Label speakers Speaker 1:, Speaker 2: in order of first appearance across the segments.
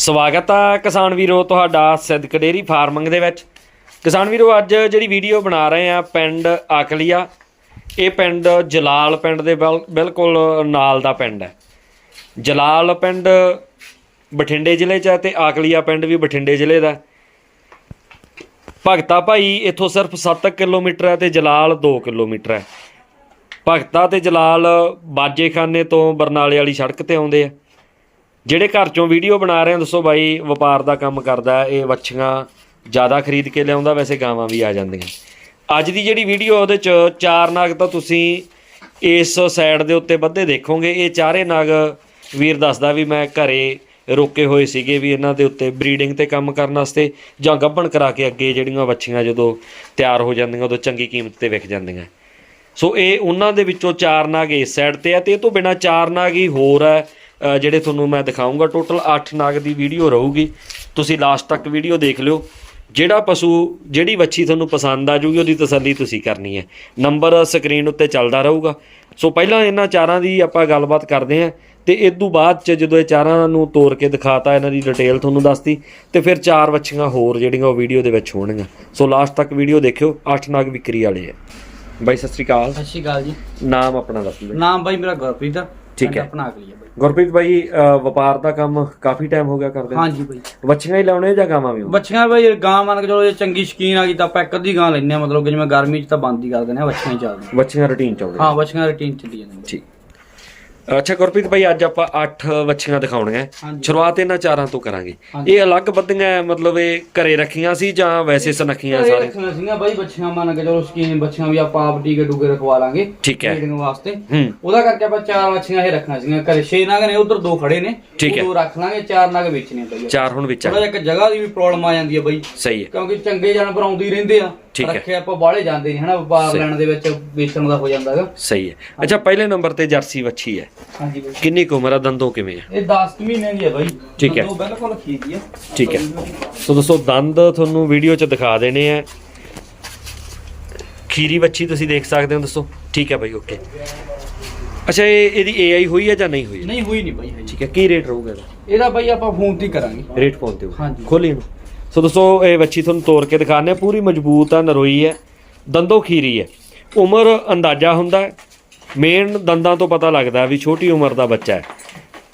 Speaker 1: ਸਵਾਗਤ ਆ ਕਿਸਾਨ ਵੀਰੋ ਤੁਹਾਡਾ ਸਿੱਧਕ ਡੇਰੀ ਫਾਰਮਿੰਗ ਦੇ ਵਿੱਚ। ਕਿਸਾਨ ਵੀਰੋ, ਅੱਜ ਜਿਹੜੀ ਵੀਡੀਓ ਬਣਾ ਰਹੇ ਆ ਪਿੰਡ ਆਕਲੀਆ ਇਹ ਪਿੰਡ ਜਲਾਲ ਪਿੰਡ ਦੇ ਬਿਲ- ਬਿਲਕੁਲ ਨਾਲ ਦਾ ਪਿੰਡ ਹੈ। ਜਲਾਲ ਪਿੰਡ ਬਠਿੰਡੇ ਜ਼ਿਲ੍ਹੇ 'ਚ ਹੈ ਤੇ ਆਕਲੀਆ ਪਿੰਡ ਵੀ ਬਠਿੰਡੇ ਜ਼ਿਲ੍ਹੇ ਦਾ ਭਗਤਾ ਭਾਈ ਇੱਥੋਂ ਸਿਰਫ 7 ਕਿਲੋਮੀਟਰ ਹੈ ਤੇ ਜਲਾਲ 2 ਕਿਲੋਮੀਟਰ ਹੈ। ਭਗਤਾ ਤੇ ਜਲਾਲ ਬਾਜੇਖਾਨੇ ਤੋਂ ਬਰਨਾਲੇ ਵਾਲੀ ਸੜਕ ਤੇ ਆਉਂਦੇ ਆ। ਜਿਹੜੇ ਘਰ ਚੋਂ ਵੀਡੀਓ ਬਣਾ ਰਹੇ ਆ, ਦੱਸੋ ਬਾਈ, ਵਪਾਰ ਦਾ ਕੰਮ ਕਰਦਾ, ਇਹ ਵੱਛੀਆਂ ਜ਼ਿਆਦਾ ਖਰੀਦ ਕੇ ਲਿਆਉਂਦਾ, ਵੈਸੇ ਗਾਵਾਂ ਵੀ ਆ ਜਾਂਦੀਆਂ। ਅੱਜ ਦੀ ਜਿਹੜੀ ਵੀਡੀਓ ਉਹਦੇ ਚ ਚਾਰ ਨਾਗ ਤਾਂ ਤੁਸੀਂ ਇਸ ਸਾਈਡ ਦੇ ਉੱਤੇ ਬੱਧੇ ਦੇਖੋਗੇ। ਇਹ ਚਾਰੇ ਨਾਗ ਵੀਰ ਦੱਸਦਾ ਵੀ ਮੈਂ ਘਰੇ ਰੋਕੇ ਹੋਏ ਸੀਗੇ ਵੀ ਇਹਨਾਂ ਦੇ ਉੱਤੇ ਬਰੀਡਿੰਗ ਤੇ ਕੰਮ ਕਰਨ ਵਾਸਤੇ ਜਾਂ ਗੱਭਣ ਕਰਾ ਕੇ ਅੱਗੇ ਜਿਹੜੀਆਂ ਵੱਛੀਆਂ ਜਦੋਂ ਤਿਆਰ ਹੋ ਜਾਂਦੀਆਂ, ਉਦੋਂ ਚੰਗੀ ਕੀਮਤ ਤੇ ਵਿਕ ਜਾਂਦੀਆਂ। ਸੋ ਇਹ ਉਹਨਾਂ ਦੇ ਵਿੱਚੋਂ ਚਾਰ ਨਾਗ ਇਸ ਸਾਈਡ ਤੇ ਆ ਤੇ ਇਹ ਤੋਂ ਬਿਨਾ ਚਾਰ ਨਾਗ ਹੀ ਹੋਰ ਹੈ ਜਿਹੜੇ ਤੁਹਾਨੂੰ ਮੈਂ ਦਿਖਾਉਂਗਾ ਟੋਟਲ 8 ਨਾਗ ਦੀ ਵੀਡੀਓ ਰਹੂਗੀ। ਤੁਸੀਂ ਲਾਸਟ ਤੱਕ ਵੀਡੀਓ ਦੇਖ ਲਿਓ। ਜਿਹੜਾ ਪਸ਼ੂ ਜਿਹੜੀ ਵੱਛੀ ਤੁਹਾਨੂੰ ਪਸੰਦ ਆ ਜੂਗੀ ਉਹਦੀ ਤਸੱਲੀ ਤੁਸੀਂ ਕਰਨੀ ਹੈ। ਨੰਬਰ ਸਕਰੀਨ ਉੱਤੇ ਚੱਲਦਾ ਰਹੂਗਾ। ਸੋ ਪਹਿਲਾਂ ਇਹਨਾਂ ਚਾਰਾਂ ਦੀ ਆਪਾਂ ਗੱਲਬਾਤ ਕਰਦੇ ਹਾਂ ਤੇ ਇਸ ਤੋਂ ਬਾਅਦ ਚ ਜਦੋਂ ਇਹ ਚਾਰਾਂ ਨੂੰ ਤੋੜ ਕੇ ਦਿਖਾਤਾ ਇਹਨਾਂ ਦੀ ਡਿਟੇਲ ਤੁਹਾਨੂੰ ਦੱਸਤੀ ਤੇ ਫਿਰ ਚਾਰ ਵੱਛੀਆਂ ਹੋਰ ਜਿਹੜੀਆਂ ਉਹ ਵੀਡੀਓ ਦੇ ਵਿੱਚ ਹੋਣਗੀਆਂ। ਸੋ ਲਾਸਟ ਤੱਕ ਵੀਡੀਓ ਦੇਖਿਓ 8 ਨਾਗ ਵਿਕਰੀ ਵਾਲੇ ਆ ਬਾਈ ਸਤਿ ਸ੍ਰੀ ਅਕਾਲ।
Speaker 2: ਸਤਿ ਸ਼੍ਰੀ ਅਕਾਲ ਜੀ।
Speaker 1: ਨਾਮ ਆਪਣਾ ਦੱਸ ਦਿਓ।
Speaker 2: ਨਾਮ ਬਾਈ ਮੇਰਾ ਗੁਰਪ੍ਰੀਤ ਆ।
Speaker 1: ਠੀਕ ਹੈ।
Speaker 2: ਆਪਣਾ ਅਗਲੀ ਬਾਈ।
Speaker 1: ਗੁਰਪ੍ਰੀਤ ਬਾਈ ਅ, ਵਪਾਰ ਦਾ ਕੰਮ ਕਾਫੀ ਟਾਈਮ ਹੋ ਗਿਆ ਕਰਦੇ?
Speaker 2: ਹਾਂਜੀ ਬਾਈ।
Speaker 1: ਵੱਛੀਆਂ ਹੀ ਲਾਉਣੇ ਜਾਂ ਗਾਵਾਂ ਵੀ
Speaker 2: ਬੱਚੀਆਂ ਬਾਈ ਗਾਂ ਮੰਨ ਕੇ ਚਲੋ ਜੇ ਚੰਗੀ ਸ਼ਕੀਨ ਆ ਗਈ ਤਾਂ ਆਪਾਂ ਇੱਕ ਅੱਧੀ ਗਾਂ ਲੈਨੇ ਆ ਮਤਲਬ ਕਿ ਜਿਵੇਂ ਗਰਮੀ 'ਚ ਤਾਂ ਬੰਦ ਹੀ ਕਰ ਦਿੰਦੇ ਆ ਹੀ ਚੱਲਦੀਆਂ।
Speaker 1: ਵੱਛੀਆਂ ਰੁਟੀਨ ਚ ਆਉਂਦੇ
Speaker 2: ਹਾਂ ਬੱਚੀਆਂ ਰੂਟੀਨ ਚੱਲੀ ਜਾਂਦੀ
Speaker 1: ਠੀਕ। ਅੱਛਾ ਗੁਰਪ੍ਰੀਤ ਭਾਈ ਅੱਜ ਆਪਾਂ 8 ਵੱਛੀਆਂ ਦਿਖਾਉਣੀਆਂ। ਸ਼ੁਰੂਆਤ ਇਹਨਾਂ ਚਾਰਾਂ ਤੋਂ ਕਰਾਂਗੇ। ਇਹ ਅਲੱਗ ਬੱਧੀਆਂ ਮਤਲਬ ਇਹ ਘਰੇ ਰੱਖੀਆਂ ਸੀ ਜਾਂ ਵੈਸੇ ਸੁਨੱਖੀਆਂ
Speaker 2: ਸਾਰੇ? ਸੀਗਾ ਬਾਈ ਬੱਚੀਆਂ ਮੰਨ ਕੇ ਚਲੋ ਸ਼ਕੀਨ ਬੱਚੀਆਂ ਵੀ ਆਪਾਂ ਆਪ ਟੀਕੇ ਟੂਕੇ ਰਖਵਾ ਲਾਂਗੇ।
Speaker 1: ਠੀਕ ਹੈ।
Speaker 2: Breeding ਵਾਸਤੇ। ਉਹਦਾ ਕਰਕੇ ਆਪਾਂ ਚਾਰ ਬੱਚੀਆਂ ਇਹ ਰੱਖਣਾ ਸੀਗੀਆਂ ਘਰੇ। ਛੇ ਨਗ ਨੇ ਉਧਰ ਦੋ ਖੜੇ ਨੇ। ਦੋ ਰੱਖ ਲਾਂਗੇ ਚਾਰ ਨਗ ਵੇਚਣੇ ਬਾਈ।
Speaker 1: ਚਾਰ ਹੁਣ ਵਿੱਚ
Speaker 2: ਜਿਹਾ ਇੱਕ ਜਗ੍ਹਾ ਦੀ ਵੀ ਪ੍ਰੋਬਲਮ ਆ ਜਾਂਦੀ ਹੈ ਬਾਈ।
Speaker 1: ਸਹੀ ਹੈ।
Speaker 2: ਕਿਉਂਕਿ ਚੰਗੇ ਜਾਨਵਰ ਆਉਂਦੇ ਹੀ ਰਹਿੰਦੇ ਆ। ਰੱਖੇ ਆਪਾਂ ਬਾਹਲੇ ਜਾਂਦੇ ਨਹੀਂ ਹਨਾ? ਵਪਾਰ ਲੈਣ ਦੇ ਵਿੱਚ ਵੇਚਣ ਦਾ ਹੋ ਜਾਂਦਾ ਹੈਗਾ।
Speaker 1: ਸਹੀ ਹੈ। ਅੱਛਾ ਪਹਿਲੇ ਨੰਬਰ ਤੇ ਜਰਸੀ ਵੱਛੀ ਹੈ।
Speaker 2: ਹਾਂਜੀ ਬਾਈ।
Speaker 1: ਕਿੰਨੀ ਕੁ ਉਮਰ ਆ? ਦੰਦੋਂ ਕਿਵੇਂ ਆ?
Speaker 2: ਇਹ 10 ਕੁ ਮਹੀਨੇ ਦੀ ਹੈ ਬਾਈ।
Speaker 1: ਠੀਕ ਹੈ।
Speaker 2: ਬਿਲਕੁਲ ਠੀਕ ਹੀ ਆ।
Speaker 1: ਠੀਕ ਹੈ। ਸੋ ਦੋਸਤੋ ਦੰਦ ਤੁਹਾਨੂੰ ਵੀਡੀਓ 'ਚ ਦਿਖਾ ਦੇਣੇ ਆ। ਖੀਰੀ ਵੱਛੀ ਤੁਸੀਂ ਦੇਖ ਸਕਦੇ ਹੋ ਦੋਸਤੋ। ਠੀਕ ਹੈ ਭਾਈ ਓਕੇ ਅੱਛਾ ਇਹ ਇਹਦੀ ਏਆਈ ਹੋਈ ਹੈ ਜਾਂ ਨਹੀਂ ਹੋਈ?
Speaker 2: ਨਹੀਂ ਹੋਈ ਨਹੀਂ ਬਾਈ ਹਜੇ।
Speaker 1: ਠੀਕ ਹੈ ਕੀ ਰੇਟ ਰਹੂਗਾ ਇਹਦਾ?
Speaker 2: ਇਹਦਾ ਬਾਈ ਆਪਾਂ ਫੋਨ ਤੇ ਹੀ ਕਰਾਂਗੇ।
Speaker 1: ਰੇਟ ਫੋਨ ਤੇ
Speaker 2: ਹਾਂਜੀ।
Speaker 1: ਖੋਲੀ ਇਹਨੂੰ। ਸੋ ਦੋਸਤੋ ਇਹ ਵੱਛੀ ਤੁਹਾਨੂੰ ਤੋੜ ਕੇ ਦਿਖਾਣੇ ਪੂਰੀ ਮਜ਼ਬੂਤ ਆ ਨਰੋਈ ਹੈ ਦੰਦੋਂ ਖੀਰੀ ਹੈ ਉਮਰ ਅੰਦਾਜ਼ਾ ਹੁੰਦਾ ਹੈ। ਮੇਨ ਦੰਦਾਂ ਤੋਂ ਪਤਾ ਲੱਗਦਾ ਵੀ ਛੋਟੀ ਉਮਰ ਦਾ ਬੱਚਾ ਹੈ।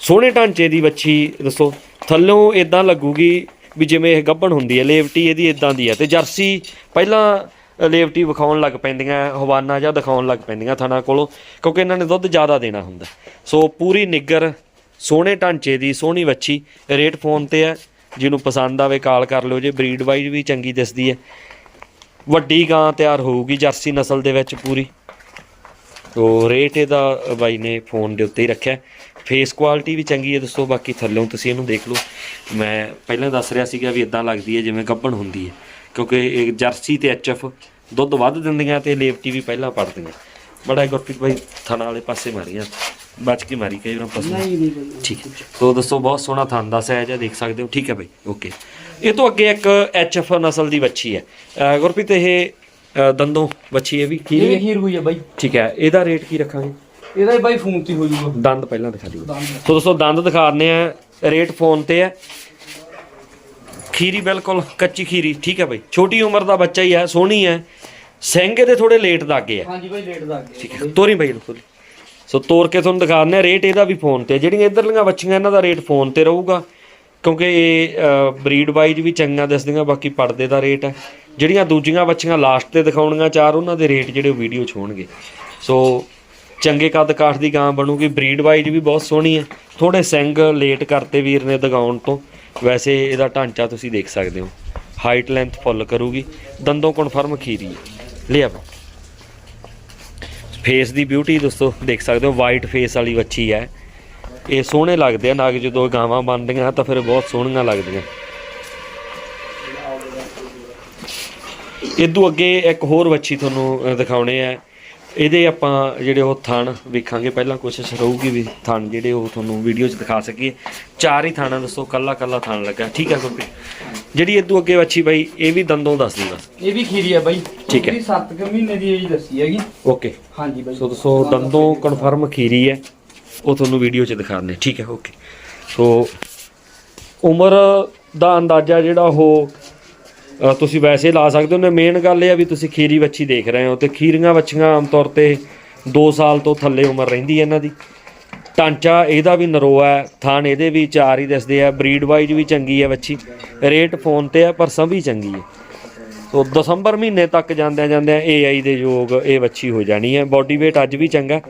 Speaker 1: ਸੋਹਣੇ ਢਾਂਚੇ ਦੀ ਵੱਛੀ ਦੱਸੋ। ਥੱਲੋਂ ਇਦਾਂ ਲੱਗੂਗੀ ਵੀ ਜਿਵੇਂ ਇਹ ਗੱਭਣ ਹੁੰਦੀ ਹੈ, ਲੇਵਟੀ ਇਹਦੀ ਇਦਾਂ ਦੀ ਹੈ ਤੇ ਜਰਸੀ ਪਹਿਲਾਂ ਲੇਵਟੀ ਵਿਖਾਉਣ ਲੱਗ ਪੈਂਦੀਆਂ, ਹਵਾਨਾ ਜਾਂ ਦਿਖਾਉਣ ਲੱਗ ਪੈਂਦੀਆਂ ਥਣਾ ਕੋਲੋਂ, ਕਿਉਂਕਿ ਇਹਨਾਂ ਨੇ ਦੁੱਧ ਜ਼ਿਆਦਾ ਦੇਣਾ ਹੁੰਦਾ ਸੋ ਪੂਰੀ ਨਿੱਗਰ, ਸੋਹਣੇ ਢਾਂਚੇ ਦੀ, ਸੋਹਣੀ ਵੱਛੀ, ਰੇਟ ਫੋਨ ਤੇ ਹੈ, ਜਿਹਨੂੰ ਪਸੰਦ ਆਵੇ ਕਾਲ ਕਰ ਲਿਓ ਜੇ, ਬਰੀਡ ਵਾਈਜ਼ ਵੀ ਚੰਗੀ ਦਿਸਦੀ ਹੈ। ਵੱਡੀ ਗਾਂ ਤਿਆਰ ਹੋਊਗੀ ਜਰਸੀ ਨਸਲ ਦੇ ਵਿੱਚ ਪੂਰੀ। ਤੋ ਰੇਟ ਇਹਦਾ ਬਾਈ ਨੇ ਫੋਨ ਦੇ ਉੱਤੇ ਹੀ ਰੱਖਿਆ। ਫੇਸ ਕੁਆਲਿਟੀ ਵੀ ਚੰਗੀ ਹੈ ਦੱਸੋ ਬਾਕੀ ਥੱਲੋਂ ਤੁਸੀਂ ਇਹਨੂੰ ਦੇਖ ਲਓ। ਮੈਂ ਪਹਿਲਾਂ ਦੱਸ ਰਿਹਾ ਸੀਗਾ ਵੀ ਇਦਾਂ ਲੱਗਦੀ ਹੈ ਜਿਵੇਂ ਗੱਭਣ ਹੁੰਦੀ ਹੈ। ਕਿਉਂਕਿ ਇਹ ਜਰਸੀ ਤੇ ਐਚਐਫ ਦੁੱਧ ਵੱਧ ਦਿੰਦੀਆਂ ਤੇ ਲੇਵਟੀ ਵੀ ਪਹਿਲਾਂ ਪੜਦੀਆਂ ਬੜਾ ਗੁਰਪ੍ਰੀਤ ਬਾਈ ਥਣਾ ਵਾਲੇ ਪਾਸੇ ਮਾਰੀਆਂ ਬਚ ਕੇ ਮਾਰੀ ਕਈ ਵਾਰ ਪਸੰਦ।
Speaker 2: ਨਹੀਂ
Speaker 1: ਠੀਕ ਹੈ। ਤੋ ਦੱਸੋ ਬਹੁਤ ਸੋਹਣਾ ਥਣ ਦਾ ਸਾਈਜ਼ ਹੈ ਦੇਖ ਸਕਦੇ ਹੋ। ਠੀਕ ਹੈ ਬਾਈ ਓਕੇ। ਇਹ ਤੋਂ ਅੱਗੇ ਇੱਕ ਐਚਐਫ ਨਸਲ ਦੀ ਵੱਛੀ ਹੈ। ਗੁਰਪ੍ਰੀਤ ਇਹ ਦੰਦੋਂ ਵੱਛੀ ਹੈ ਵੀ।
Speaker 2: ਇਹ
Speaker 1: ਕੀ
Speaker 2: ਵੀ ਖੀਰ ਹੋਈ ਹੈ ਬਾਈ।
Speaker 1: ਠੀਕ ਹੈ ਇਹਦਾ ਰੇਟ ਕੀ ਰੱਖਾਂਗੇ?
Speaker 2: ਇਹਦਾ ਹੀ ਬਾਈ ਫੋਨ ਤੇ ਹੀ ਜਾਊਗਾ
Speaker 1: ਦੰਦ ਪਹਿਲਾਂ ਦਿਖਾ ਦਿਓ।
Speaker 2: ਦੰਦ।
Speaker 1: ਸੋ ਦੋਸਤੋ ਦੰਦ ਦਿਖਾ ਦਿੰਦੇ ਆ। ਰੇਟ ਫੋਨ ਤੇ ਹੈ। ਖੀਰੀ ਬਿਲਕੁਲ ਕੱਚੀ ਖੀਰੀ ਠੀਕ ਹੈ ਬਾਈ। ਛੋਟੀ ਉਮਰ ਦਾ ਬੱਚਾ ਹੀ ਹੈ ਸੋਹਣੀ ਹੈ। ਸਿੰਘ ਇਹਦੇ ਥੋੜੇ ਲੇਟ ਦਾਗੇ ਆ
Speaker 2: ਹਾਂਜੀ ਬਾਈ ਲੇਟ ਦਾ
Speaker 1: ਠੀਕ ਹੈ ਤੋਰੀ ਬਾਈ ਨੂੰ ਖੋਲੀ ਸੋ ਤੋਰ ਕੇ ਤੁਹਾਨੂੰ ਦਿਖਾ ਦਿੰਦੇ ਆ। ਰੇਟ ਇਹਦਾ ਵੀ ਫੋਨ ਤੇ ਹੈ। ਜਿਹੜੀਆਂ ਇਧਰਲੀਆਂ ਬੱਚੀਆਂ ਇਹਨਾਂ ਦਾ ਰੇਟ ਫੋਨ ਤੇ ਰਹੂਗਾ। ਕਿਉਂਕਿ ਇਹ ਬਰੀਡ ਵਾਈਜ਼ ਵੀ ਚੰਗੀਆਂ ਦਿਸਦੀਆਂ ਬਾਕੀ ਪਰਦੇ ਦਾ ਰੇਟ ਹੈ। ਜਿਹੜੀਆਂ ਦੂਜੀਆਂ ਬੱਚੀਆਂ ਲਾਸਟ ਤੇ ਦਿਖਾਉਣੀਆਂ ਚਾਰ, ਉਹਨਾਂ ਦੇ ਰੇਟ ਜਿਹੜੇ ਵੀਡੀਓ 'ਚ ਹੋਣਗੇ। ਸੋ ਚੰਗੇ ਕੱਦ ਕਾਠ ਦੀ ਗਾਂ ਬਣੂਗੀ ਬਰੀਡ ਵਾਈਜ਼ ਵੀ ਬਹੁਤ ਸੋਹਣੀ ਹੈ ਥੋੜੇ ਸਿੰਘ ਲੇਟ ਕਰਤੇ ਵੀਰ ਨੇ ਦਗਾਉਣ ਤੋਂ। ਵੈਸੇ ਇਹਦਾ ਢਾਂਚਾ ਤੁਸੀਂ ਦੇਖ ਸਕਦੇ ਹੋ। ਹਾਈਟ ਲੈਂਥ ਫੁੱਲ ਕਰੂਗੀ। ਦੰਦੋਂ ਕਨਫਰਮ ਖੀਰੀ ਹੈ ਲਿਆ ਬਾ ਫੇਸ ਦੀ ਬਿਊਟੀ ਦੋਸਤੋ, ਦੇਖ ਸਕਦੇ ਹੋ ਵਾਈਟ ਫੇਸ ਵਾਲੀ ਵੱਛੀ ਹੈ ਇਹ ਸੋਹਣੇ ਲੱਗਦੇ ਆ, ਨਾਗ ਜਦੋਂ ਗਾਵਾਂ ਬਣਦੀਆਂ ਤਾਂ ਫਿਰ ਬਹੁਤ ਸੋਹਣੀਆਂ ਲੱਗਦੀਆਂ। ਇਦੋਂ ਅੱਗੇ ਇੱਕ ਹੋਰ ਵੱਛੀ ਤੁਹਾਨੂੰ ਦਿਖਾਉਣੇ ਆ। ਇਹਦੇ ਆਪਾਂ ਜਿਹੜੇ ਉਹ ਥਣ ਵੇਖਾਂਗੇ ਪਹਿਲਾਂ ਕੋਸ਼ਿਸ਼ ਰਹੂਗੀ ਵੀ ਥਣ ਜਿਹੜੇ ਉਹ ਤੁਹਾਨੂੰ ਵੀਡੀਓ 'ਚ ਦਿਖਾ ਸਕੀਏ। ਚਾਰ ਹੀ ਥਾਣਾ ਦੱਸੋ ਕੱਲਾ ਕੱਲਾ ਥਣ ਲੱਗਾ। ਠੀਕ ਹੈ ਕੋਈ ਜਿਹੜੀ ਇਦੋਂ ਅੱਗੇ ਵੱਛੀ ਬਾਈ ਇਹ ਵੀ ਦੰਦੋਂ ਦੱਸਦੀ ਬਸ।
Speaker 2: ਇਹ ਵੀ ਖੀਰੀ ਹੈ ਬਾਈ।
Speaker 1: ਠੀਕ ਹੈ।
Speaker 2: ਇਹਦੀ 7 ਕੁ ਮਹੀਨੇ ਦੀ ਏਜ ਦੱਸੀ ਹੈਗੀ।
Speaker 1: ਓਕੇ।
Speaker 2: ਹਾਂਜੀ ਬਾਈ।
Speaker 1: ਸੋ ਦੱਸੋ ਦੰਦੋਂ ਕਨਫਰਮ ਖੀਰੀ ਹੈ ਉਹ ਤੁਹਾਨੂੰ ਵੀਡੀਓ 'ਚ ਦਿਖਾਉਂਦੇ ਠੀਕ ਹੈ ਓਕੇ। ਸੋ ਉਮਰ ਦਾ ਅੰਦਾਜ਼ਾ ਜਿਹੜਾ ਉਹ ਤੁਸੀਂ ਵੈਸੇ ਲਾ ਸਕਦੇ ਹੋ ਨੇ ਮੇਨ ਗੱਲ ਇਹ ਆ ਵੀ ਤੁਸੀਂ ਖੀਰੀ ਵੱਛੀ ਦੇਖ ਰਹੇ ਹੋ ਤੇ ਖੀਰੀਆਂ ਵੱਛੀਆਂ ਆਮ ਤੌਰ ਤੇ 2 ਸਾਲ ਤੋਂ ਥੱਲੇ ਉਮਰ ਰਹਿੰਦੀ ਹੈ ਇਹਨਾਂ ਦੀ। ਟਾਂਚਾ ਇਹਦਾ ਵੀ ਨਰੋਆ ਹੈ ਥਾਣ ਇਹਦੇ ਵੀ ਚਾਰ ਹੀ ਦੱਸਦੇ ਆ ਬਰੀਡ ਵਾਈਜ਼ ਵੀ ਚੰਗੀ ਹੈ ਵੱਛੀ ਰੇਟ ਫੋਨ ਤੇ ਆ ਪਰ ਸੰਭੀ ਚੰਗੀ ਹੈ। ਸੋ ਦਸੰਬਰ ਮਹੀਨੇ ਤੱਕ ਜਾਂਦਿਆਂ ਜਾਂਦਿਆਂ AI ਦੇ ਯੋਗ ਇਹ ਵੱਛੀ ਹੋ ਜਾਣੀ ਹੈ ਬਾਡੀ weight ਅੱਜ ਵੀ ਚੰਗਾ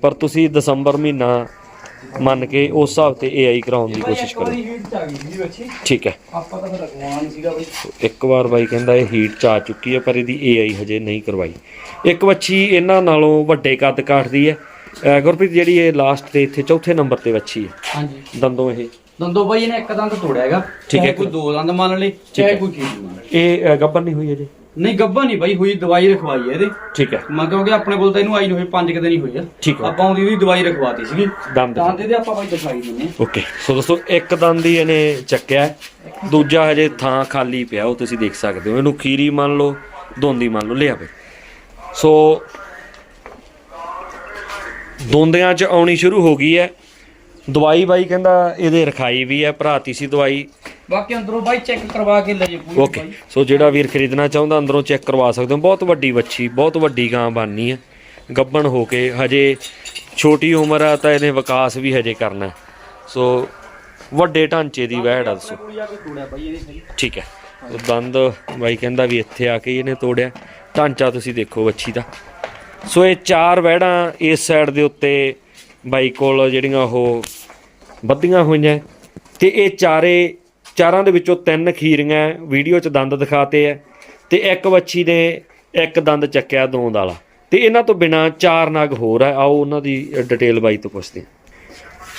Speaker 1: ਪਰ ਤੁਸੀਂ ਦਸੰਬਰ ਮਹੀਨਾ ਮੰਨ ਕੇ ਉਸ ਹਿਸਾਬ ਤੇ AI ਕਰਾਉਣ ਦੀ ਕੋਸ਼ਿਸ਼ ਕਰੋ। ਠੀਕ ਹੈ।
Speaker 2: ਆਪਾਂ ਤਾਂ ਫਿਰ ਰਖਵਾਉਣਾ ਨਹੀਂ ਸੀਗਾ ਬਈ।
Speaker 1: ਇੱਕ ਵਾਰ ਬਾਈ ਕਹਿੰਦਾ ਇਹ ਹੀਟ ਚ ਆ ਚੁੱਕੀ ਹੈ ਪਰ ਇਹਦੀ AI ਹਜੇ ਨਹੀਂ ਕਰਵਾਈ। ਇੱਕ ਵੱਛੀ ਇਹਨਾਂ ਨਾਲੋਂ ਵੱਡੇ ਕੱਦ ਕਾਠ ਦੀ ਹੈ ਗੁਰਪ੍ਰੀਤ ਜਿਹੜੀ ਇਹ ਲਾਸਟ ਤੇ ਇੱਥੇ ਚੌਥੇ ਨੰਬਰ ਤੇ ਵੱਛੀ ਹੈ।
Speaker 2: ਹਾਂਜੀ।
Speaker 1: ਦੰਦੋਂ ਇਹ।
Speaker 2: ਦੰਦੋ ਬਾਈ ਇਹਨੇ ਇੱਕ ਦੰਦ ਤੋੜਿਆ ਹੈਗਾ।
Speaker 1: ਠੀਕ ਹੈ।
Speaker 2: ਕੋਈ ਦੋ ਦੰਦ ਮੰਨ ਲਈ ਚਾਹੇ ਕੋਈ ਖੀਰੀ ਮੰਨ ਲਈ
Speaker 1: ਇਹ ਗੱਭਣ ਨਹੀਂ ਹੋਈ ਅਜੇ।
Speaker 2: ਨਹੀਂ ਗੱਬਾ ਨਹੀਂ ਬਾਈ ਹੋਈ ਦਵਾਈ ਰਖਵਾਈ ਹੈ ਇਹਦੇ।
Speaker 1: ਠੀਕ ਹੈ।
Speaker 2: ਮੈਂ ਕਿਉਂਕਿ ਆਪਣੇ ਕੋਲ ਤਾਂ ਇਹਨੂੰ ਆਈ ਨੂੰ ਹੋਈ 5 ਦਿਨ ਹੀ ਹੋਈ ਆ।
Speaker 1: ਠੀਕ ਹੈ।
Speaker 2: ਆਪਾਂ ਉਹਦੀ ਉਹਦੀ ਦਵਾਈ ਰਖਵਾਤੀ ਸੀਗੀ।
Speaker 1: ਦੰਦ
Speaker 2: ਤਾਂ ਤੇ ਇਹਦੇ ਆਪਾਂ ਬਾਈ ਦਿਖਾਈ ਦਿੰਨੇ।
Speaker 1: ਓਕੇ ਸੋ ਦੋਸਤੋ ਇੱਕ ਦੰਦ ਹੀ ਇਹਨੇ ਚੱਕਿਆ ਹੈ। ਦੂਜਾ ਹਜੇ ਥਾਂ ਖਾਲੀ ਪਿਆ ਉਹ ਤੁਸੀਂ ਦੇਖ ਸਕਦੇ ਹੋ। ਇਹਨੂੰ ਖੀਰੀ ਮੰਨ ਲਓ ਦੋਂਦੀ ਮੰਨ ਲਓ ਲਿਆ ਵੇ ਸੋ ਦੋਂਦਿਆਂ 'ਚ ਆਉਣੀ ਸ਼ੁਰੂ ਹੋ ਗਈ ਹੈ। ਦਵਾਈ ਬਾਈ ਕਹਿੰਦਾ ਇਹਦੇ ਰਖਾਈ ਵੀ ਹੈ ਭਰਾਤੀ ਸੀ ਦਵਾਈ।
Speaker 2: ਬਾਕੀ ਅੰਦਰੋਂ ਬਾਈ ਚੈੱਕ ਕਰਵਾ ਕੇ ਲੈ ਜੇ ਪੂਰੀ
Speaker 1: ਓਕੇ ਸੋ ਜਿਹੜਾ ਵੀਰ ਖਰੀਦਣਾ ਚਾਹੁੰਦਾ ਅੰਦਰੋਂ ਚੈੱਕ ਕਰਵਾ ਸਕਦੇ ਹੋ। ਬਹੁਤ ਵੱਡੀ ਵੱਛੀ ਬਹੁਤ ਵੱਡੀ ਗਾਂ ਬਣਨੀ ਹੈ। ਗੱਬਣ ਹੋ ਕੇ ਹਜੇ ਛੋਟੀ ਉਮਰ ਆ ਤਾਂ ਇਹਨੇ ਵਿਕਾਸ ਵੀ ਹਜੇ ਕਰਨਾ। ਸੋ ਵੱਡੇ ਢਾਂਚੇ ਦੀ ਵਹਿੜ ਆ ਦੱਸੋ ਠੀਕ ਹੈ। ਉਹ ਦੰਦ ਬਾਈ ਕਹਿੰਦਾ ਵੀ ਇੱਥੇ ਆ ਕੇ ਇਹਨੇ ਤੋੜਿਆ। ਢਾਂਚਾ ਤੁਸੀਂ ਦੇਖੋ ਵੱਛੀ ਦਾ। ਸੋ ਇਹ ਚਾਰ ਵਹਿੜਾਂ ਇਸ ਸਾਈਡ ਦੇ ਉੱਤੇ ਬਾਈ ਕੋਲ ਜਿਹੜੀਆਂ ਉਹ ਬੱਧੀਆਂ ਹੋਈਆਂ। ਤੇ ਇਹ ਚਾਰੇ ਚਾਰਾਂ ਦੇ ਵਿੱਚੋਂ ਤਿੰਨ ਖੀਰੀਆਂ ਵੀਡੀਓ 'ਚ ਦੰਦ ਦਿਖਾਤੇ ਐ ਤੇ ਇੱਕ ਵੱਛੀ ਨੇ ਇੱਕ ਦੰਦ ਚੱਕਿਆ ਦੋਂਦ ਵਾਲਾ। ਤੇ ਇਹਨਾਂ ਤੋਂ ਬਿਨਾ ਚਾਰ ਨਗ ਹੋਰ ਆ ਆਓ ਉਹਨਾਂ ਦੀ ਡਿਟੇਲ ਬਾਈ ਤੋਂ ਪੁੱਛਦੇ ਹਾਂ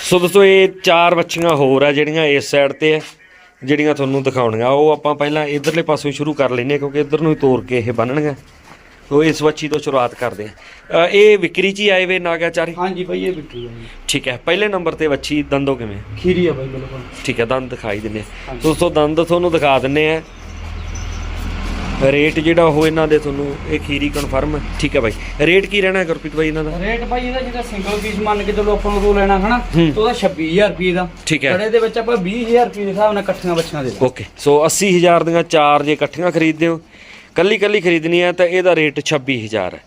Speaker 1: ਸੋ ਦੋਸਤੋ, ਇਹ ਚਾਰ ਵੱਛੀਆਂ ਹੋਰ ਆ ਜਿਹੜੀਆਂ ਇਸ ਸਾਈਡ ਤੇ ਆ ਜਿਹੜੀਆਂ ਤੁਹਾਨੂੰ ਦਿਖਾਉਣੀਆਂ। ਉਹ ਆਪਾਂ ਪਹਿਲਾਂ ਇਧਰਲੇ ਪਾਸੋਂ ਸ਼ੁਰੂ ਕਰ ਲੈਨੇ ਹਾਂ ਕਿਉਂਕਿ ਇਧਰ ਨੂੰ ਹੀ ਤੋੜ ਕੇ ਇਹ ਬੰਨਣਗੇ ਸੋ ਇਸ ਵੱਛੀ ਤੋਂ ਸ਼ੁਰੂਆਤ ਕਰਦੇ ਆ ਇਹ ਵਿਕਰੀ 'ਚ ਹੀ ਆਏ ਵੇ ਨਾਗਾਚਾਰੀ
Speaker 2: ਹਾਂਜੀ ਬਾਈ ਇਹ ਬਿੱਟੂ ਆ ਜੀ।
Speaker 1: ਠੀਕ ਹੈ ਪਹਿਲੇ ਨੰਬਰ ਤੇ ਵੱਛੀ ਦੰਦੋ ਕਿਵੇਂ?
Speaker 2: ਖੀਰੀ ਆ ਬਾਈ ਬਿਲਕੁਲ।
Speaker 1: ਠੀਕ ਹੈ ਦੰਦ ਦਿਖਾਈ ਦਿੰਨੇ ਆ ਦੋਸਤੋ ਦੰਦ ਤੁਹਾਨੂੰ ਦਿਖਾ ਦਿੰਨੇ ਆ ਰੇਟ ਜਿਹੜਾ ਉਹ ਇਹਨਾਂ ਦੇ ਤੁਹਾਨੂੰ ਇਹ ਖੀਰੀ ਕਨਫਰਮ ਹੈ। ਠੀਕ ਹੈ ਬਾਈ ਰੇਟ ਕੀ ਰਹਿਣਾ ਹੈ ਗੁਰਪ੍ਰੀਤ ਬਾਈ ਇਹਨਾਂ ਦਾ?
Speaker 2: ਰੇਟ ਬਾਈ ਇਹਦਾ ਜਿਹੜਾ ਸਿੰਗਲ ਪੀਸ ਮੰਨ ਕੇ ਚਲੋ ਆਪਾਂ ਨੂੰ ਲੈਣਾ ਹਨਾ। ਤਾਂ ਉਹਦਾ 26000 ਰੁਪਏ ਦਾ।
Speaker 1: ਠੀਕ ਹੈ।
Speaker 2: ਕੜੇ ਦੇ ਵਿੱਚ ਆਪਾਂ 20000 ਰੁਪਏ ਦੇ ਹਿਸਾਬ ਨਾਲ ਇਕੱਠੀਆਂ ਬੱਚੀਆਂ ਦੇ।
Speaker 1: ਓਕੇ ਸੋ 80000 ਦੀਆਂ ਚਾਰ ਜੇ ਇਕੱਠੀਆਂ ਖਰੀਦਦੇ ਹੋ ਕੱਲੀ ਕੱਲੀ ਖਰੀਦਣੀ ਹੈ ਤਾਂ ਇਹਦਾ ਰੇਟ 26000 ਹੈ।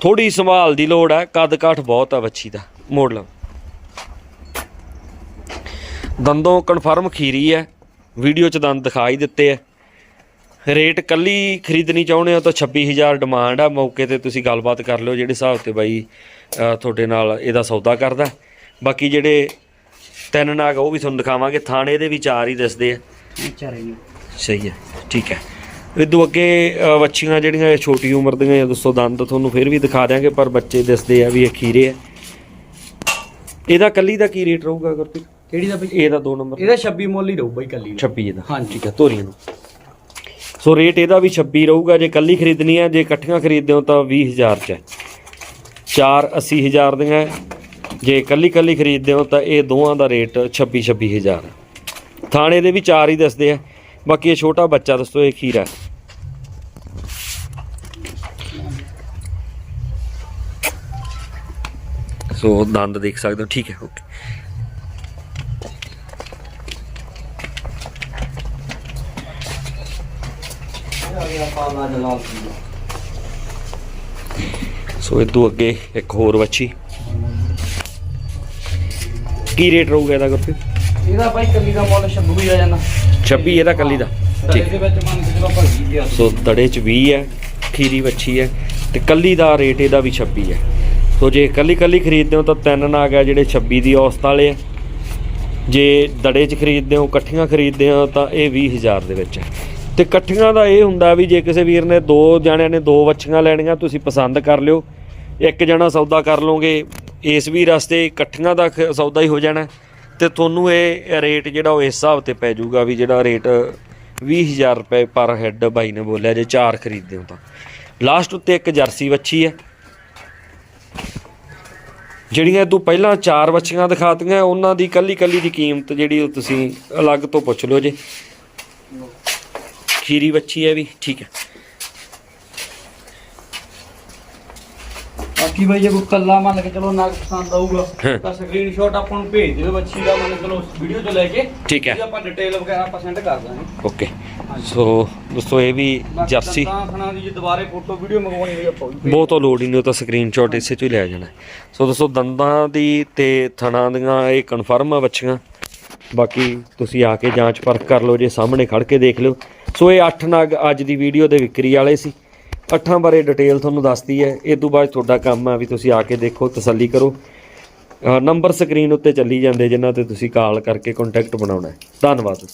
Speaker 1: ਥੋੜੀ ਸੰਭਾਲ ਦੀ ਲੋੜ ਹੈ ਕੱਦ ਕਾਠ ਬਹੁਤ ਹੈ ਵੱਛੀ ਦਾ ਮੋੜ ਲਓ। ਦੰਦੋਂ ਕਨਫਰਮ ਖੀਰੀ ਹੈ ਵੀਡੀਓ 'ਚ ਦੰਦ ਦਿਖਾਈ ਦਿੱਤੇ ਹੈ। ਰੇਟ ਕੱਲੀ ਖਰੀਦਣੀ ਚਾਹੁੰਦੇ ਹੋ ਤਾਂ 26000 ਡਿਮਾਂਡ ਆ ਮੌਕੇ ਤੇ ਤੁਸੀਂ ਗੱਲਬਾਤ ਕਰ ਲਿਓ ਜਿਹੜੇ ਹਿਸਾਬ ਤੇ ਬਾਈ ਤੁਹਾਡੇ ਨਾਲ ਇਹਦਾ ਸੌਦਾ ਕਰਦਾ ਬਾਕੀ ਜਿਹੜੇ ਤਿੰਨ ਨਾਗ ਉਹ ਵੀ ਤੁਹਾਨੂੰ ਦਿਖਾਵਾਂਗੇ ਥਾਣੇ ਦੇ ਵੀ ਚਾਰ ਹੀ ਦੱਸਦੇ ਆ।
Speaker 2: ਵਿਚਾਰੇ ਨੂੰ।
Speaker 1: ਸਹੀ ਹੈ ਠੀਕ ਹੈ। ਇਦੋਂ ਅੱਗੇ ਅ, ਵੱਛੀਆਂ ਜਿਹੜੀਆਂ ਇਹ ਛੋਟੀ ਉਮਰ ਦੀਆਂ ਦੋਸਤੋ ਦੰਦ ਤੁਹਾਨੂੰ ਫਿਰ ਵੀ ਦਿਖਾ ਦਿਆਂਗੇ ਪਰ ਬੱਚੇ ਦੱਸਦੇ ਆ ਵੀ ਇਹ ਖੀਰੇ ਆ। ਇਹਦਾ ਕੱਲੀ ਦਾ ਕੀ ਰੇਟ ਰਹੂਗਾ ਗੁਰਪ੍ਰੀਤ?
Speaker 2: ਕਿਹੜੀ ਦਾ ਬਾਈ?
Speaker 1: ਇਹਦਾ 2 ਨੰਬਰ।
Speaker 2: ਇਹਦਾ 26 ਮੁੱਲ ਹੀ ਰਹੂ ਬਾਈ ਕੱਲੀ ਦਾ।
Speaker 1: 26 ਇਹਦਾ।
Speaker 2: ਹਾਂਜੀ।
Speaker 1: ਠੀਕ ਹੈ ਧੋਰੀਆਂ ਨੂੰ। ਸੋ ਰੇਟ ਇਹਦਾ ਵੀ 26 ਰਹੂਗਾ ਜੇ ਕੱਲੀ ਖਰੀਦਣੀ ਹੈ ਜੇ ਇਕੱਠੀਆਂ ਖਰੀਦਦੇ ਹੋ ਤਾਂ 20000 ਚ ਹੈ। ਚਾਰ 80000 ਦੀਆਂ ਹੈ। ਜੇ ਕੱਲੀ ਕੱਲੀ ਖਰੀਦਦੇ ਹੋ ਤਾਂ ਇਹ ਦੋਵਾਂ ਦਾ ਰੇਟ 26 26000 ਹੈ। ਥਾਣੇ ਦੇ ਵੀ ਚਾਰ ਹੀ ਦੱਸਦੇ ਆ। ਬਾਕੀ ਇਹ ਛੋਟਾ ਬੱਚਾ ਦੋਸਤੋ ਇਹ ਖੀਰਾ ਸੋ ਦੰਦ ਦੇਖ ਸਕਦੇ ਹੋ, ਠੀਕ ਹੈ, ਓਕੇ।
Speaker 2: ਪਾਲਾ ਜਲਾਲ
Speaker 1: ਸੋ ਅੱਗੇ ਇੱਕ ਹੋਰ ਵੱਛੀ। ਕੀ ਰੇਟ ਰਹੂਗਾ ਇਹਦਾ, ਗੁਰਪ੍ਰੀਤ?
Speaker 2: ਇਹਦਾ ਬਾਈ ਕੱਲੀ ਦਾ ਮੁੱਲ 26 ਆ ਜਾਂਦਾ।
Speaker 1: 26 ਇਹਦਾ ਕੱਲੀ ਦਾ।
Speaker 2: ਠੀਕ। ਦੇ ਵਿੱਚ ਮੰਨ ਕੇ ਚਲੋ ਆਪਾਂ 20 ਦੇ
Speaker 1: ਸੋ ਦੜੇ ਚ 20 ਹੈ ਖੀਰੀ ਵੱਛੀ ਹੈ ਤੇ ਕੱਲੀ ਦਾ ਰੇਟ ਇਹਦਾ ਵੀ 26 ਹੈ। ਸੋ ਜੇ ਕੱਲੀ ਕੱਲੀ ਖਰੀਦਦੇ ਹੋ ਤਾਂ ਤਿੰਨ ਨਾਗ ਆ ਜਿਹੜੇ 26 ਦੀ ਔਸਤ ਵਾਲੇ ਆ। ਜੇ ਦੜੇ ਚ ਖਰੀਦਦੇ ਹੋ ਇਕੱਠੀਆਂ ਖਰੀਦਦੇ ਹੋ ਤਾਂ ਇਹ 20000 ਦੇ ਵਿੱਚ ਹੈ। ਤੇ ਇਕੱਠੀਆਂ ਦਾ ਇਹ ਹੁੰਦਾ ਵੀ ਜੇ ਕਿਸੇ ਵੀਰ ਨੇ ਦੋ ਜਣਿਆਂ ਨੇ ਦੋ ਵੱਛੀਆਂ ਲੈਣੀਆਂ ਤੁਸੀਂ ਪਸੰਦ ਕਰ ਲਿਓ। ਇੱਕ ਜਣਾ ਸੌਦਾ ਕਰ ਲਓਗੇ ਇਸ ਵੀ ਰਸਤੇ ਇਕੱਠੀਆਂ ਦਾ ਸੌਦਾ ਹੀ ਹੋ ਜਾਣਾ। ਤੇ ਤੁਹਾਨੂੰ ਇਹ ਰੇਟ ਜਿਹੜਾ ਉਹ ਇਸ ਹਿਸਾਬ ਤੇ ਪੈ ਜਾਊਗਾ ਵੀ ਜਿਹੜਾ ਰੇਟ 20000 ਰੁਪਏ ਪਰ ਹੈੱਡ ਬਾਈ ਨੇ ਬੋਲਿਆ ਜੇ ਚਾਰ ਖਰੀਦਦੇ ਹੋ ਤਾਂ। ਲਾਸਟ ਉੱਤੇ ਇੱਕ ਜਰਸੀ ਵੱਛੀ ਹੈ। ਜਿਹੜੀਆਂ ਤੂੰ ਪਹਿਲਾਂ ਚਾਰ ਵੱਛੀਆਂ ਦਿਖਾਤੀਆਂ, ਉਹਨਾਂ ਦੀ ਕੱਲੀ ਕੱਲੀ ਦੀ ਕੀਮਤ ਜਿਹੜੀ ਉਹ ਤੁਸੀਂ ਅਲੱਗ ਤੋਂ ਪੁੱਛ ਲਿਓ ਜੇ। ਖੀਰੀ ਵੱਛੀ ਹੈ ਵੀ, ਠੀਕ ਹੈ।
Speaker 2: ਬਾਕੀ ਬਾਈ ਜੇ ਕੋਈ ਕੱਲਾ ਮੰਨ ਕੇ ਚਲੋ ਨਗ ਪਸੰਦ ਆਊਗਾ ਤਾਂ ਸਕਰੀਨਸ਼ਾਟ ਆਪਾਂ ਨੂੰ ਭੇਜ ਦਿਓ ਬੱਚੀ ਦਾ ਮੰਨ ਕੇ ਚਲੋ ਵੀਡੀਓ ਤੋਂ ਲੈ ਕੇ
Speaker 1: ਠੀਕ ਹੈ।
Speaker 2: ਉਹਦੀ ਆਪਾਂ ਡਿਟੇਲ ਵਗੈਰਾ ਆਪਾਂ ਸੈਂਡ ਕਰ ਦਾਂਗੇ।
Speaker 1: ਓਕੇ ਸੋ ਦੋਸਤੋ ਇਹ ਵੀ ਜਰਸੀ
Speaker 2: ਦੰਦਾਂ ਥਣਾ ਦੀ ਜੇ ਦੁਬਾਰੇ ਫੋਟੋ ਵੀਡੀਓ ਮੰਗਵਾਉਣੀ ਹੋਈ ਆਪਾਂ ਉਹ ਵੀ। ਭੇਜ
Speaker 1: ਬਹੁਤ ਤੋਂ ਲੋੜ ਹੀ ਨਹੀਂ ਉਹ ਤਾਂ ਸਕਰੀਨਸ਼ਾਟ ਇਸੇ ਚੋਂ ਹੀ ਲਿਆ ਜਾਣਾ। ਸੋ ਦੋਸਤੋ ਦੰਦਾਂ ਦੀ ਤੇ ਥਣਾਂ ਦੀਆਂ ਇਹ ਕਨਫਰਮ ਆ ਬੱਚੀਆਂ। ਬਾਕੀ ਤੁਸੀਂ ਆ ਕੇ ਜਾਂਚ ਪਰਖ ਕਰ ਲਓ ਜੇ ਸਾਹਮਣੇ ਖੜ ਕੇ ਦੇਖ ਲਿਓ। ਸੋ ਇਹ 8 ਨਗ ਅੱਜ ਦੀ ਵੀਡੀਓ ਦੇ ਵਿਕਰੀ ਵਾਲੇ ਸੀ। ਅੱਠਾਂ ਬਾਰੇ ਡਿਟੇਲ ਤੁਹਾਨੂੰ ਦੱਸਦੀ ਹੈ। ਇਹ ਤੋਂ ਬਾਅਦ ਤੁਹਾਡਾ ਕੰਮ ਆ ਵੀ ਤੁਸੀਂ ਆ ਕੇ ਦੇਖੋ, ਤਸੱਲੀ ਕਰੋ। ਨੰਬਰ ਸਕਰੀਨ ਉੱਤੇ ਚੱਲੀ ਜਾਂਦੇ, ਜਿਨ੍ਹਾਂ ਤੇ ਤੁਸੀਂ ਕਾਲ ਕਰਕੇ ਕੰਟੈਕਟ ਬਣਾਉਣਾ ਹੈ। ਧੰਨਵਾਦ।